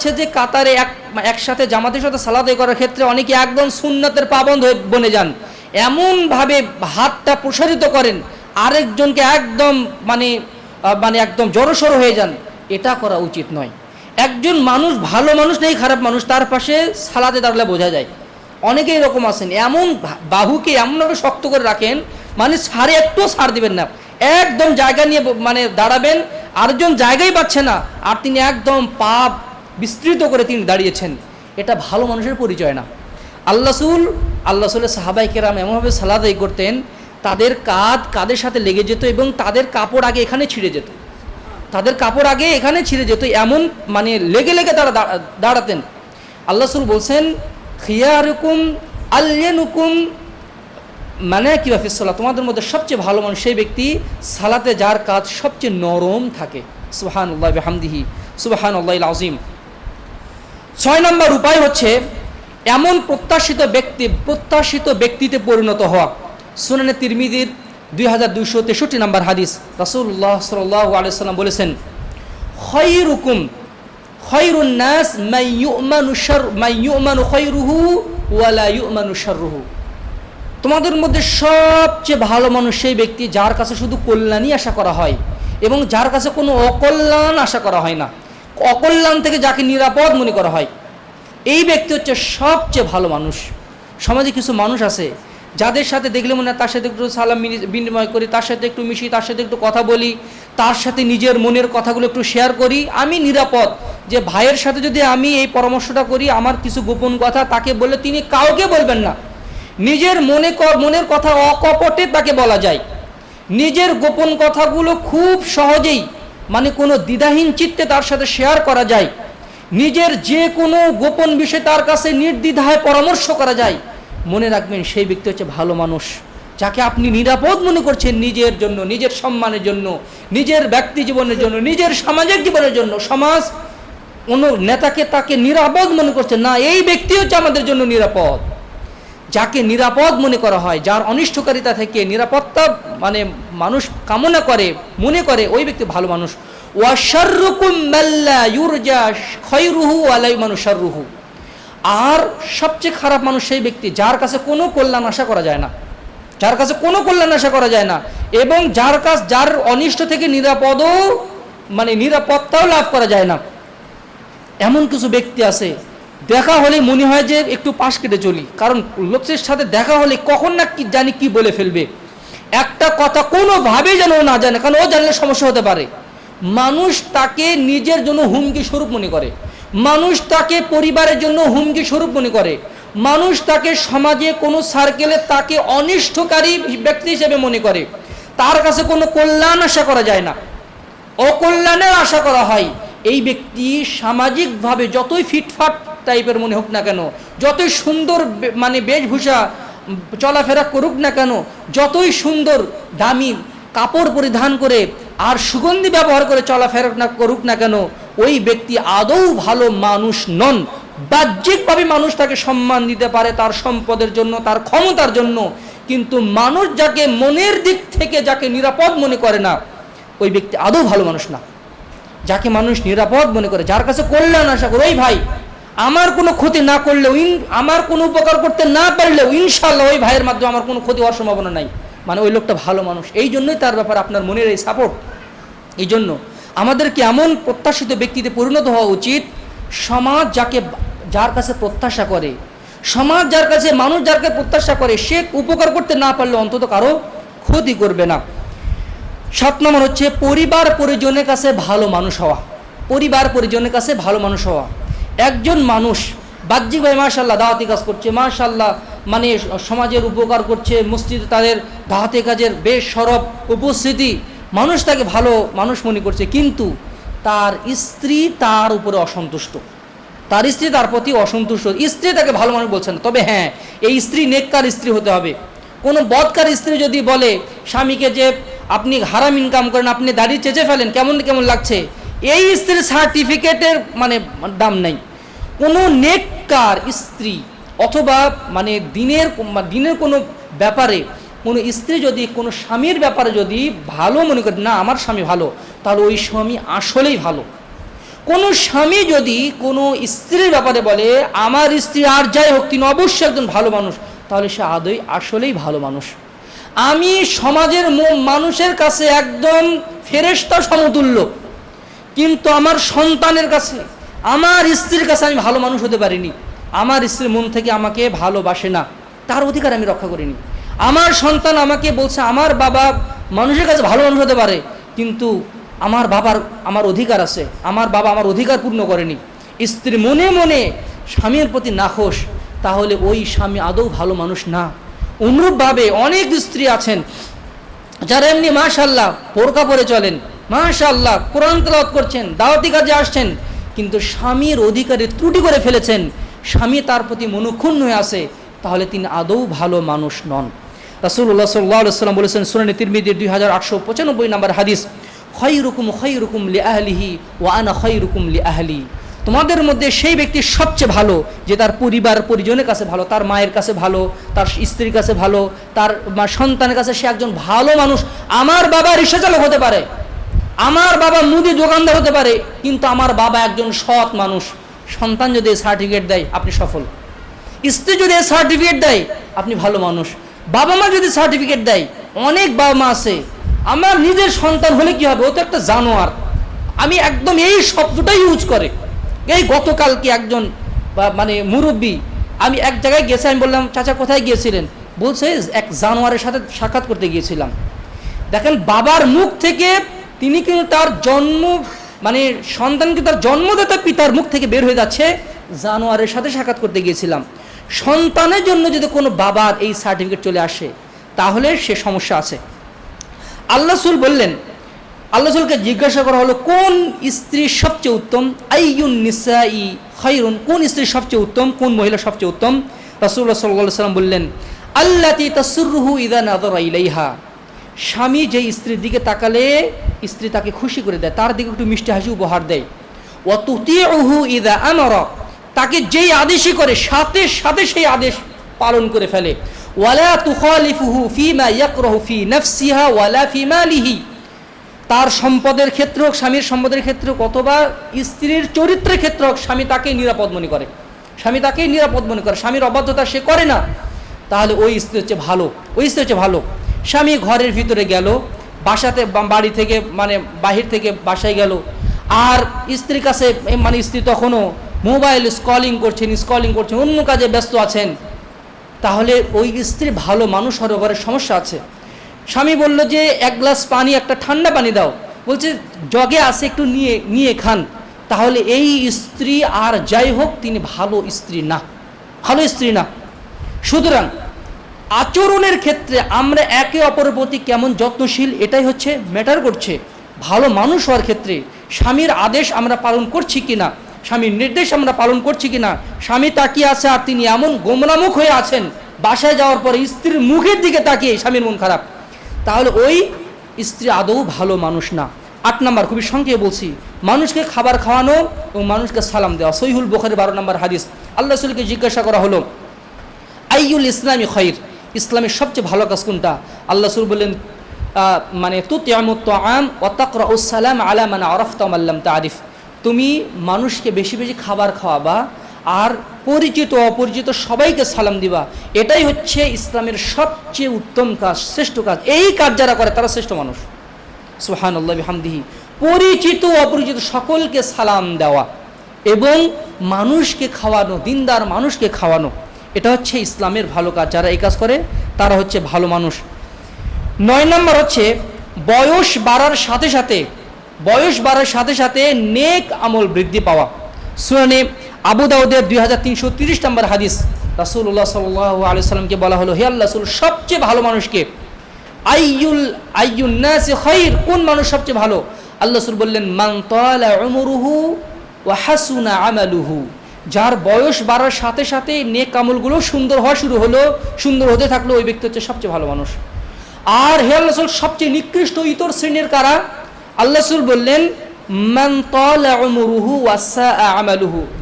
হচ্ছে যে কাতারে এক একসাথে জামাতের সাথে সালাদ করার ক্ষেত্রে অনেকে একদম সুন্নতের পাবন্ধ হয়ে বনে যান। এমনভাবে হাতটা প্রসারিত করেন, আরেকজনকে একদম মানে মানে একদম জড়সড় হয়ে যান, এটা করা উচিত নয়। একজন মানুষ ভালো মানুষ নেই, খারাপ মানুষ, তার পাশে সালাদে দাঁড়ালে বোঝা যায়। অনেকে এরকম আছেন, এমন বাহুকে এমনভাবে শক্ত করে রাখেন মানে সারে একটু সার দিবেন না। একদম জায়গা নিয়ে মানে দাঁড়াবেন, আরেকজন জায়গাই পাচ্ছে না, আর তিনি একদম পাপ বিস্তৃত করে তিনি দাঁড়িয়েছেন। এটা ভালো মানুষের পরিচয় না। আল্লাসুল আল্লাসুলের সাহাবাই কেরাম এমনভাবে সালাদাই করতেন, তাদের কাঁধ কাদের সাথে লেগে যেত এবং তাদের কাপড় আগে এখানে ছিঁড়ে যেত। তাদের কাপড় আগে এখানে ছিঁড়ে যেত, এমন মানে লেগে লেগে তারা দাঁড়াতেন। আল্লাহ রসুল বলছেন, খিয়ারুকুম আল্লেনুকুম মানে কি বাফিসল্লাহ তোমাদের মধ্যে সবচেয়ে ভালো মানুষ সেই ব্যক্তি, সালাতে যার কাজ সবচেয়ে নরম থাকে। সুবাহান আল্লাহ হামদিহি সুবাহান আল্লাহ আজিম ছয় নম্বর উপায় হচ্ছে এমন প্রত্যাশিত ব্যক্তি, প্রত্যাশিত ব্যক্তিতে পরিণত হওয়া। সুনানে তিরমিদির দুই হাজার দুইশো তেষট্টি নম্বর হাদিস রাসুল্লাহ সাল্লাহ আলিয়াল্লাম বলেছেন, খৈরুকুম খৈরুন নাস মাই ইউমানু শার মাই খৈরুহু ওয়ালা শাররুহু। তোমাদের মধ্যে সবচেয়ে ভালো মানুষ সেই ব্যক্তি যার কাছে শুধু কল্যাণই আশা করা হয় এবং যার কাছে কোনো অকল্যাণ আশা করা হয় না। অকল্যাণ থেকে যাকে নিরাপদ মনে করা হয়। এই ব্যক্তি হচ্ছে সবচেয়ে ভালো মানুষ। সমাজে কিছু মানুষ আছে, যাদের সাথে দেখলে মনে হয় তার সাথে একটু সালাম বিনিময় করি, তার সাথে একটু মিশি, তার সাথে একটু কথা বলি, তার সাথে নিজের মনের কথাগুলো একটু শেয়ার করি, আমি নিরাপদ। যে ভাইয়ের সাথে যদি আমি এই পরামর্শটা করি, আমার কিছু গোপন কথা তাকে বলে তিনি কাউকে বলবেন না। নিজের মনে মনের কথা অকপটে তাকে বলা যায়। নিজের গোপন কথাগুলো খুব সহজেই মানে কোনো দ্বিধাহীন চিত্তে তার সাথে শেয়ার করা যায়। নিজের যে কোনো গোপন বিষয় তার কাছে নির্দ্বিধায় পরামর্শ করা যায়। মনে রাখবেন, সেই ব্যক্তি হচ্ছে ভালো মানুষ, যাকে আপনি নিরাপদ মনে করছেন নিজের জন্য, নিজের সম্মানের জন্য, নিজের ব্যক্তি জীবনের জন্য, নিজের সামাজিক জীবনের জন্য। সমাজ কোনো নেতাকে তাকে নিরাপদ মনে করছেন না, এই ব্যক্তি হচ্ছে আমাদের জন্য নিরাপদ। যাকে নিরাপদ মনে করা হয়, যার অনিষ্টকারিতা থেকে নিরাপত্তা মানে মানুষ কামনা করে, মনে করে, ওই ব্যক্তি ভালো মানুষ। ওয়াশাররুকুম মাল্লা ইউরজা আর সবচেয়ে খারাপ মানুষ সেই ব্যক্তি যার কাছে কোনো কল্যাণ আশা করা যায় না। যার কাছে কোনো কল্যাণ আশা করা যায় না। এবং যার কাছ, যার অনিষ্ট থেকে নিরাপদও মানে নিরাপত্তাও লাভ করা যায় না। এমন কিছু ব্যক্তি আছে, দেখা হলে মনে হয় যে একটু পাশ কেটে চলি। কারণ লোকের সাথে দেখা হলে কখন না কি জানি কি বলে ফেলবে। একটা কথা কোনোভাবেই যেন ও না জানে, কারণ ও জানলে সমস্যা হতে পারে। মানুষ তাকে নিজের জন্য হুমকি স্বরূপ মনে করে। মানুষ তাকে পরিবারের জন্য হুমকি স্বরূপ মনে করে। মানুষ তাকে সমাজে কোনো সার্কেলে তাকে অনিষ্টকারী ব্যক্তি হিসেবে মনে করে। তার কাছে কোনো কল্যাণ আশা করা যায় না। অকল্যাণের আশা করা হয়। এই ব্যক্তি সামাজিকভাবে যতই ফিটফাট টাইপের মনে হোক না কেন, যতই সুন্দর মানে বেশভূষা চলাফেরা করুক না কেন, যতই সুন্দর, দামি কাপড় পরিধান করে আর সুগন্ধি ব্যবহার করে চলাফেরা না করুক না কেন, ওই ব্যক্তি আদৌ ভালো মানুষ নন। বাহ্যিকভাবে মানুষ তাকে সম্মান দিতে পারে তার সম্পদের জন্য, তার ক্ষমতার জন্য, কিন্তু মানুষ যাকে মনের দিক থেকে যাকে নিরাপদ মনে করে না, ওই ব্যক্তি আদৌ ভালো মানুষ না। যাকে মানুষ নিরাপদ মনে করে, যার কাছে কল্যাণ আশা করে, ওই ভাই আমার কোনো ক্ষতি না করলেও ইন আমার কোনো উপকার করতে না পারলেও ইনশাল্লাহ ওই ভাইয়ের মাধ্যমে আমার কোনো ক্ষতি হওয়ার সম্ভাবনা নাই। মানে ওই লোকটা ভালো মানুষ। এই জন্যই তার ব্যাপারে আপনার মনের এই সাপোর্ট এই জন্য আমাদেরকে এমন প্রত্যাশিত ব্যক্তিতে পরিণত হওয়া উচিত, সমাজ যাকে যার কাছে প্রত্যাশা করে, সমাজ যার কাছে, মানুষ যার কাছে প্রত্যাশা করে, সে উপকার করতে না পারলে অন্তত কারও ক্ষতি করবে না। সাত নম্বর হচ্ছে পরিবার পরিজনের কাছে ভালো মানুষ হওয়া। পরিবার পরিজনের কাছে ভালো মানুষ হওয়া। একজন মানুষ বাহ্যিকভাবে মাশাল্লাহ দাওয়াতি কাজ করছে মাশাল্লাহ মানে সমাজের উপকার করছে, মসজিদে তাদের দাওয়াতি কাজের বেশ সরব উপস্থিতি, মানুষ তাকে ভালো মানুষ মনে করছে, কিন্তু তার স্ত্রী তার উপরে অসন্তুষ্ট। তার স্ত্রী তার প্রতি অসন্তুষ্ট। স্ত্রী তাকে ভালো মানুষ বলছে না। তবে হ্যাঁ এই স্ত্রী নেককার স্ত্রী হতে হবে। কোনো বদকার স্ত্রী যদি বলে, স্বামীকে যে আপনি হারাম ইনকাম করেন, আপনি দাঁড়িয়ে চেঁচে ফেলেন, কেমন কেমন লাগছে? এই স্ত্রীর সার্টিফিকেটের মানে দাম নেই। কোনো নেককার স্ত্রী অথবা মানে দিনের দিনের কোনো ব্যাপারে কোনো স্ত্রী যদি, কোনো স্বামীর ব্যাপারে যদি ভালো মনে করে, না, আমার স্বামী ভালো, তাহলে ওই স্বামী আসলেই ভালো। কোনো স্বামী যদি কোনো স্ত্রীর ব্যাপারে বলে, আমার স্ত্রী আর যাই হোক, তিনি অবশ্যই একজন ভালো মানুষ, তাহলে সে আদৌ আসলেই ভালো মানুষ। আমি সমাজের মানুষের কাছে একদম ফেরেস্তা সমতুল্য। কিন্তু আমার সন্তানের কাছে আমার স্ত্রীর কাছে আমি ভালো মানুষ হতে পারিনি। আমার স্ত্রীর মন থেকে আমাকে ভালোবাসে না। তার অধিকার আমি রক্ষা করিনি। আমার সন্তান আমাকে বলছে, আমার বাবা মানুষের কাছে ভালো মানুষ হতে পারে, কিন্তু আমার বাবার, আমার অধিকার আছে। আমার বাবা আমার অধিকার পূর্ণ করেনি। স্ত্রী মনে মনে স্বামীর প্রতি নাখোশ, তাহলে ওই স্বামী আদৌ ভালো মানুষ না। অনুরূপভাবে অনেক স্ত্রী আছেন, যারা এমনি মাশাল্লাহ পোরকা পরে চলেন। মাশাল্লাহ কোরআন তেলাওয়াত করছেন, দাওয়াতি কাজে আসছেন। কিন্তু স্বামীর অধিকারে ত্রুটি করে ফেলেছেন। স্বামী তার প্রতি মনুক্ষুণ্ণ হয়ে আছে, তাহলে তিনি আদৌ ভালো মানুষ নন। রাসুল্লাহ সাল্লাহ সাল্লাম বলেছেন সুরানি তিরমিদির দুই হাজার আটশো পঁচানব্বই নম্বর হাদিস খৈ রুকুম খৈ রুকুম লি আহলিহি ও আনা খৈ রুকুম লি আহলি তোমাদের মধ্যে সেই ব্যক্তি সবচেয়ে ভালো, যে তার পরিবার, পরিজনের কাছে ভালো, তার মায়ের কাছে ভালো, তার স্ত্রীর কাছে ভালো, তার সন্তানের কাছে সে একজন ভালো মানুষ। আমার বাবা রিক্সা হতে পারে আমার বাবা মুদি দোকানদার হতে পারে, কিন্তু আমার বাবা একজন সৎ মানুষ। সন্তান যদি সার্টিফিকেট দেয়, আপনি সফল। স্ত্রী যদি সার্টিফিকেট দেয়, আপনি ভালো মানুষ। বাবা মা যদি সার্টিফিকেট দেয়, অনেক বাবা মা আছে। আমার নিজের সন্তান হলে কি হবে? ও তো একটা জানোয়ার। আমি একদম এই শব্দটাই ইউজ করে। এই গতকালকে একজন মানে মুরব্বী, আমি এক জায়গায় গেছি, আমি বললাম, চাচা, কোথায় গিয়েছিলেন? বলছে, এক জানোয়ারের সাথে সাক্ষাৎ করতে গিয়েছিলাম। দেখেন, বাবার মুখ থেকে তিনি কিন্তু তার জন্ম মানে সন্তানকে তার জন্মদাতা পিতার মুখ থেকে বের হয়ে যাচ্ছে জানোয়ারের সাথে সাক্ষাৎ করতে গিয়েছিলাম। সন্তানের জন্য যদি কোনো বাবার এই সার্টিফিকেট চলে আসে, তাহলে সে সমস্যা আছে। আল্লাহ সুল বললেন, আল্লাহ সুলকে জিজ্ঞাসা করা হলো, কোন স্ত্রী সবচেয়ে উত্তম? আইয়ুন নিসাই খৈরুন কোন স্ত্রী সবচেয়ে উত্তম? কোন মহিলা সবচেয়ে উত্তম? রাসুল্লাহ সাল্লাহ সাল্লাম বললেন, আল্লাতি তাসুরহু ইদা নাদর ইলাইহা। স্বামী যে স্ত্রীর দিকে তাকালে স্ত্রী তাকে খুশি করে দেয়, তার দিকে একটু মিষ্টি হাসি উপহার দেয়। ও তুতিউহু ইদা আমর, তাকে যেই আদেশই করে, সাথে সাথে সেই আদেশ পালন করে ফেলে। ওয়ালা তুখালিফুহু ফিমা ইয়াকরাহু ফি নাফসিহা ওয়ালা ফি মালিহি। তার সম্পদের ক্ষেত্রে হোক, স্বামীর সম্পদের ক্ষেত্রে হোক, অথবা স্ত্রীর চরিত্রের ক্ষেত্রে হোক, স্বামী তাকেই নিরাপদ মনে করে। স্বামী তাকেই নিরাপদ মনে করে, স্বামীর অবাধ্যতা সে করে না। তাহলে ওই স্ত্রী হচ্ছে ভালো, ওই স্ত্রী হচ্ছে ভালো। স্বামী ঘরের ভিতরে গেল, বাসাতে বাড়ি থেকে মানে বাহির থেকে বাসায় গেল। আর স্ত্রীর কাছে মানে স্ত্রী তখনও মোবাইল স্কলিং করছেন স্কলিং করছেন, অন্য কাজে ব্যস্ত আছেন। তাহলে ওই স্ত্রী ভালো মানুষ হওয়ার ব্যাপারে সমস্যা আছে। স্বামী বলল যে, এক গ্লাস পানি, একটা ঠান্ডা পানি দাও। বলছে, জগে আসে একটু নিয়ে নিয়ে খান। তাহলে এই স্ত্রী আর যাই হোক, তিনি ভালো স্ত্রী না। ভালো স্ত্রী না। সুতরাং আচরণের ক্ষেত্রে আমরা একে অপরের প্রতি কেমন যত্নশীল, এটাই হচ্ছে ম্যাটার করছে। ভালো মানুষ হওয়ার ক্ষেত্রে স্বামীর আদেশ আমরা পালন করছি কিনা, স্বামীর নির্দেশ আমরা পালন করছি কি না স্বামী তাকিয়ে আছে আর তিনি এমন গোমরামুখ হয়ে আছেন, বাসায় যাওয়ার পরে স্ত্রীর মুখের দিকে তাকিয়ে স্বামীর মন খারাপ। তাহলে ওই স্ত্রী আদৌ ভালো মানুষ না। আট নাম্বার, খুবই সংক্ষেপে বলছি, মানুষকে খাবার খাওয়ানো এবং মানুষকে সালাম দেওয়া। সহিহুল বোখারি বারো নম্বর হাদিস। আল্লাহ রসুলকে জিজ্ঞাসা করা হলো আইউল ইসলামী খৈর ইসলামের সবচেয়ে ভালো কাজ কোনটা? আল্লাহ রসুল বললেন মানে তু তিয়ামত আম উসালাম আলা মানে আরফতাম আল্লাম তারিফ তুমি মানুষকে বেশি বেশি খাবার খাওয়াবা আর পরিচিত অপরিচিত সবাইকে সালাম দিবা। এটাই হচ্ছে ইসলামের সবচেয়ে উত্তম কাজ, শ্রেষ্ঠ কাজ। এই কাজ যারা করে, তারা শ্রেষ্ঠ মানুষ। সুহান আল্লাহ হামদিহি পরিচিত অপরিচিত সকলকে সালাম দেওয়া এবং মানুষকে খাওয়ানো, দিনদার মানুষকে খাওয়ানো। এটা হচ্ছে ইসলামের ভালো কাজ, যারা এই কাজ করে, তারা হচ্ছে ভালো মানুষ। নয় নম্বর হচ্ছে, বয়স বাড়ার সাথে সাথে, বয়স বাড়ার সাথে সাথে নেক আমল বৃদ্ধি পাওয়া। সুরানে আবু দাউদের দুই হাজার তিনশো তিরিশ নম্বর হাদিস রাসুল্লাহ সাল্লাহ আলি সাল্লামকে বলা হলো, হে আল্লাহ সবচেয়ে ভালো মানুষকে, আইয়ুল, আইয়ুন নাসি খাইর, কোন মানুষ সবচেয়ে ভালো? আল্লাহ বললেন, মান তালা উমরুহু ওয়া হাসুনা আমালুহু। যার বয়স বাড়ার সাথে সাথে নেক আমলগুলো সুন্দর হওয়া শুরু হলো, সুন্দর হতে থাকল ওই ব্যক্তি হচ্ছে সবচেয়ে ভালো মানুষ। আর হে আল্লাহ সবচেয়ে নিকৃষ্ট ইতর শ্রেণির কারা? আল্লাহ বললেন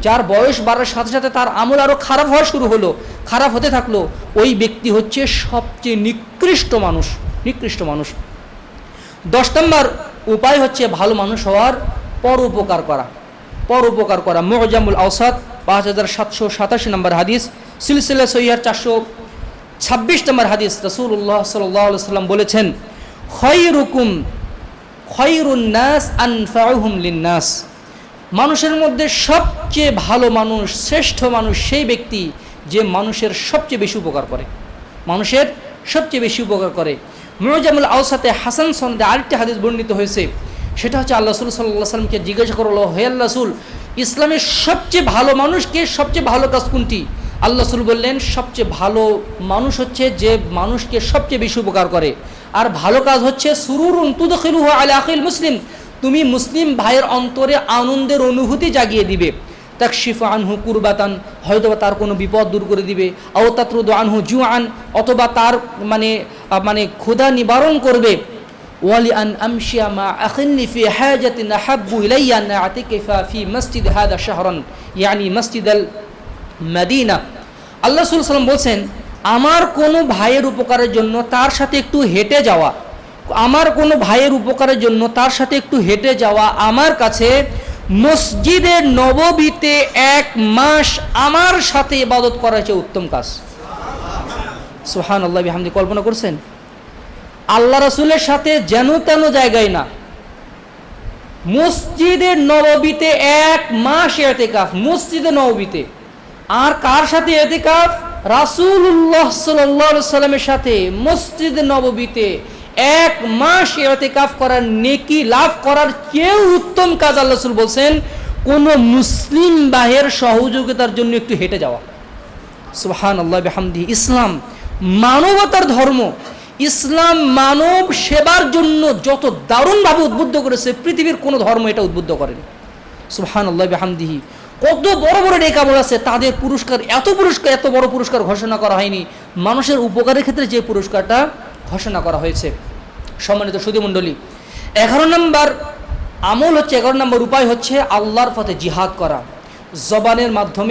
যার বয়স বাড়ার সাথে সাথে তার আমল আরও খারাপ হওয়া শুরু হলো, খারাপ হতে থাকল। ওই ব্যক্তি হচ্ছে সবচেয়ে নিকৃষ্ট মানুষ নিকৃষ্ট মানুষ। দশ নম্বর উপায় হচ্ছে ভালো মানুষ হওয়ার পর উপকার করা। পর উপকার করা। মোজামুল আওসাদ পাঁচ হাজার সাতশো সাতাশি নম্বর হাদিস। সিলসিলা সৈয়ার চারশো ছাব্বিশ নম্বর হাদিস রসুল্লাহ সাল্লাহ সাল্লাম বলেছেন খয়রুকুম খয়রুন্নাস আনফাউহুম লিন্নাস। মানুষের মধ্যে সবচেয়ে ভালো মানুষ, শ্রেষ্ঠ মানুষ সেই ব্যক্তি যে মানুষের সবচেয়ে বেশি উপকার করে। মানুষের সবচেয়ে বেশি উপকার করে। মুরজামুল আওসাতে হাসান সনদে আরেকটি হাদিস বর্ণিত হয়েছে সেটা হচ্ছে আল্লাহ রসুল সাল্লাহ সাল্লামকে জিজ্ঞাসা করল, হে আল্লাহ রসুল, ইসলামের সবচেয়ে ভালো মানুষকে সবচেয়ে ভালো কাজ কোনটি? আল্লাহ রসুল বললেন, সবচেয়ে ভালো মানুষ হচ্ছে যে মানুষকে সবচেয়ে বেশি উপকার করে। আর ভালো কাজ হচ্ছে, সুরুরুন তুদখিলুহু আলা আখিল মুসলিম, তুমি মুসলিম ভাইয়ের অন্তরে আনন্দের অনুভূতি জাগিয়ে দিবে। তাকশিফ আনহু কুরবাতান হয়তো বা তার কোনো বিপদ দূর করে দিবে। আওতাত্রুদ আনহু জু আন অথবা তার মানে মানে ক্ষুধা নিবারণ করবে। ওয়ালি আন আমশিয়া মা আখিন্নি ফি হাজাতিন আহাব্বু ইলাইয়া আন আতিকিফা ফি মসজিদ হাদা শাহরান, ইয়ানি মসজিদ আল মদিনা। আল্লাহ সাল্লাম বলছেন, আমার কোনো ভাইয়ের উপকারের জন্য তার সাথে একটু হেঁটে যাওয়া, আমার কোনো ভাইয়ের উপকারের জন্য তার সাথে একটু হেঁটে যাওয়া আমার কাছে মসজিদের নববীতে এক মাস আমার সাথে ইবাদত করা হচ্ছে উত্তম কাজ। সোহান আল্লাহ বিহামদি, কল্পনা করছেন? আল্লাহ রাসূলের সাথে যেন তেন জায়গায় না। মসজিদের নববীতে এক মাস এতেকাফ, মসজিদে নববীতে। আর কার সাথে এতেকাফ? রাসূলুল্লাহ সাল্লাল্লাহু আলাইহি সাল্লামের সাথে মসজিদ নববীতে এক মাস এতেকাফ করার নেকি লাভ করার কেউ উত্তম কাজ আল্লাহ রাসূল বলছেন, কোন মুসলিম বাহের সহযোগিতার জন্য একটু হেঁটে যাওয়া। সুবহান আল্লাহ ইসলাম মানবতার ধর্ম ইসলাম মানব সেবার জন্য যত দারুণভাবে উদ্বুদ্ধ করেছে, পৃথিবীর কোনো ধর্ম এটা উদ্বুদ্ধ করেনি। সুবহান আল্লাহ বেহামদিহি। কত বড় বড় নেকামল আছে, তাদের পুরস্কার, এত পুরস্কার, এত বড় পুরস্কার ঘোষণা করা হয়নি। মানুষের উপকারের ক্ষেত্রে যে পুরস্কারটা ঘোষণা করা হয়েছে। সম্মানিত সুধীমণ্ডলী এগারো নম্বর আমল হচ্ছে, এগারো নম্বর উপায় হচ্ছে আল্লাহর পথে জিহাদ করা। জবানের মাধ্যমে